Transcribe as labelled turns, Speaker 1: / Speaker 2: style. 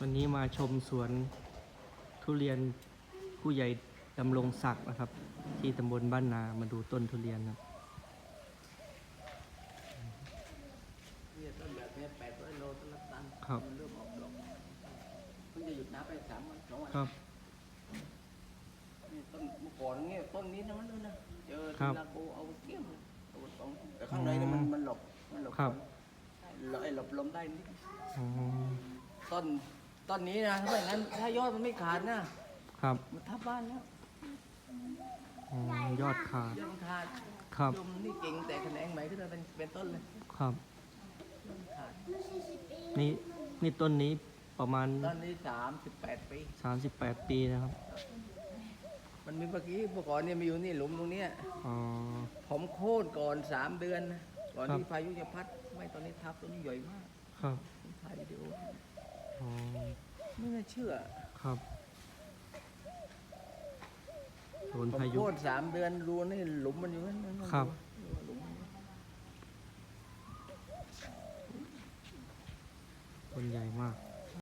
Speaker 1: วันนี้มาชมสวนทุเรียนผู้ใหญ่ดำรงศักดิ์นะครับ ที่ตำบลบ้านนามาดูต้นทุเรียนนะครับ
Speaker 2: เนี่ยต้นแบบเนี้แปดร้อยโลต้นละตัน
Speaker 1: ครับ
Speaker 2: มันเริ่มออกดอกเพิ่งจะหยุดน้ำไปสามวันสองวัน
Speaker 1: ครับ
Speaker 2: นี่ต้นเมื่อก่อนเนี่ยต้นนี้นะมันนู่นนะเจอ
Speaker 1: ครับ
Speaker 2: ทีนาโกเอาเกี้ยมเลยเอาสองแต่ข้างในเนี่ยมันมันหลบมันหลบ
Speaker 1: ครับ
Speaker 2: หลบไอ้หลบลมได้นิด
Speaker 1: อ๋อ
Speaker 2: ต้น ต้นนี้นะถ้าไม่งั้นถ้ายอดมันไม่ขาดนะครับมันทับบ้านแล้ว
Speaker 1: อ๋อยอดขาด
Speaker 2: ยอดมันขาด
Speaker 1: ครับ
Speaker 2: ยมนี่เก่งแต่แขนงใหม่ขึ้นมาเป็นเป็นต้นเลย
Speaker 1: ครับ
Speaker 2: ยอดมันขาด
Speaker 1: นี่นี่ต้นนี้ประมาณ
Speaker 2: ต้นนี้สามสิบแปดปี
Speaker 1: 38ปีนะครับ
Speaker 2: มันมีเมื่อกี้เมื่อก่อนเนี่ยมีอยู่นี่หลุมตรงเนี้ย
Speaker 1: อ๋อ
Speaker 2: ผมโค่นก่อนสามเดือนนะก่อน
Speaker 1: ครับ
Speaker 2: ที่พายุจะพัด ไม่ตอนนี้ทับตัวนี้ใหญ่มาก
Speaker 1: ครับ
Speaker 2: ผมถ่ายวิดีโอ
Speaker 1: อ๋อ
Speaker 2: ไม่น่า เชื่อ
Speaker 1: ครับโดน
Speaker 2: ผม
Speaker 1: พายุ
Speaker 2: โค่นสามเดือนรูนี่หลุมมันอยู่นั่นนั่น
Speaker 1: ครับ
Speaker 2: หลุมมัน
Speaker 1: ต้นใหญ่มาก